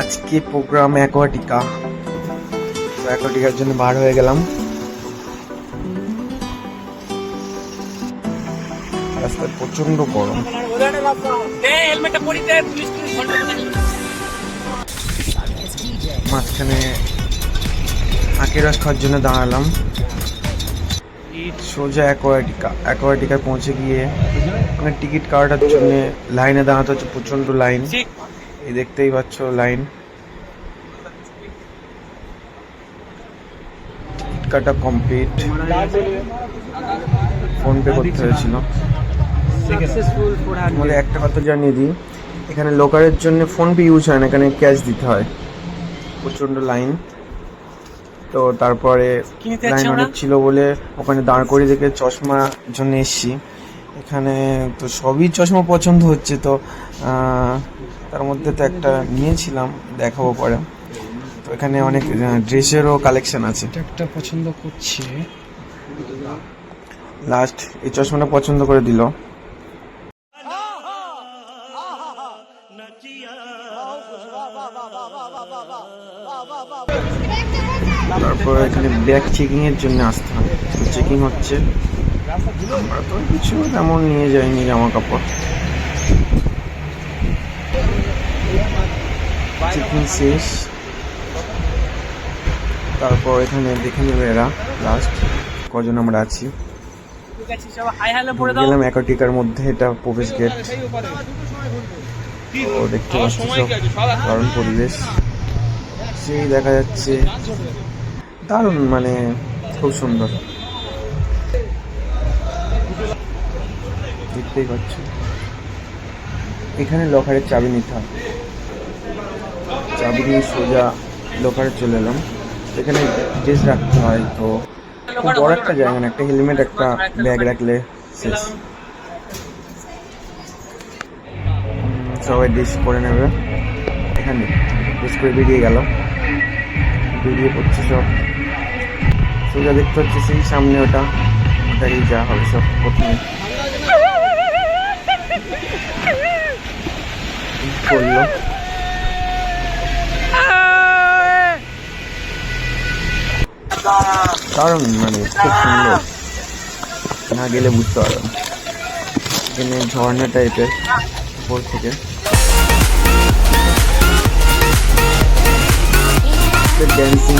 আজকে programme Aquatica অ্যাকোয়াটিকার জন্য বার হয়ে গেলাম। রাস্তায় প্রচণ্ড গরম। মাঝখানে আখের রস খাওয়ার জন্য দাঁড়ালাম। সোজা অ্যাকোয়াটিকা অ্যাকোয়াটিকায় পৌঁছে গিয়ে ওখানে টিকিট কাটার জন্য লাইনে দাঁড়াতে হচ্ছে প্রচণ্ড লাইন। এই দেখতেই পাচ্ছ লাইন। কাটা কমপ্লিট। ফোন পে করতে হয়েছিল। বলে একটা কথা জানিয়ে দিই এখানে লোকারের জন্য ফোন পে ইউজ হয় না এখানে ক্যাশ দিতে হয়। প্রচণ্ড লাইন তো তারপরে লাইন অনেক ছিল বলে ওখানে দাঁড় করিয়ে দেখে চশমা জন্য এসছি। এখানে তো সবই চশমা পছন্দ হচ্ছে তো তার মধ্যে তো একটা নিয়েছিলাম দেখাবো পরে। তো এখানে অনেক ড্রেসেরও কালেকশন আছে। একটা পছন্দ করছে। লাস্ট এই চশমাটা পছন্দ করে দিল। তারপর এখানে ব্যাগ চেকিং এর জন্য আসতে তো চেকিং হচ্ছে। আমরা তো কিছু তেমন নিয়ে যাইনি জামা কাপড়। চেকিং শেষ। তারপর এখানে দেখে নেবে এরা লাস্ট কজন আমরা আছি। গেলাম অ্যাকোটিকার মধ্যে এটা প্রবেশ গেট ও দেখতে পাচ্ছি সব দারুণ পরিবেশ। সেই দেখা যাচ্ছে। দারুণ মানে খুব সুন্দর। দেখতেই পাচ্ছ। এখানে লকারের চাবি নিতে হয় চাবি নিয়ে সোজা লকারে চলে এলাম। এখানে ড্রেস রাখতে হয় তো খুব বড় একটা জায়গা না একটা হেলমেট, একটা ব্যাগ রাখলে শেষ। সবাই ড্রেস করে নেবে। এখানে ডিশ করে বেরিয়ে গেল। বেরিয়ে পড়ছে সব। সোজা দেখতে হচ্ছে সেই সামনে ওটা। ওটাই যা হবে সব প্রথমে। করল? কারণ মানে খুব সুন্দর না গেলে বুঝতে পারো। এখানে ঝর্ণা টাইপের উপর থেকে ড্যান্সিং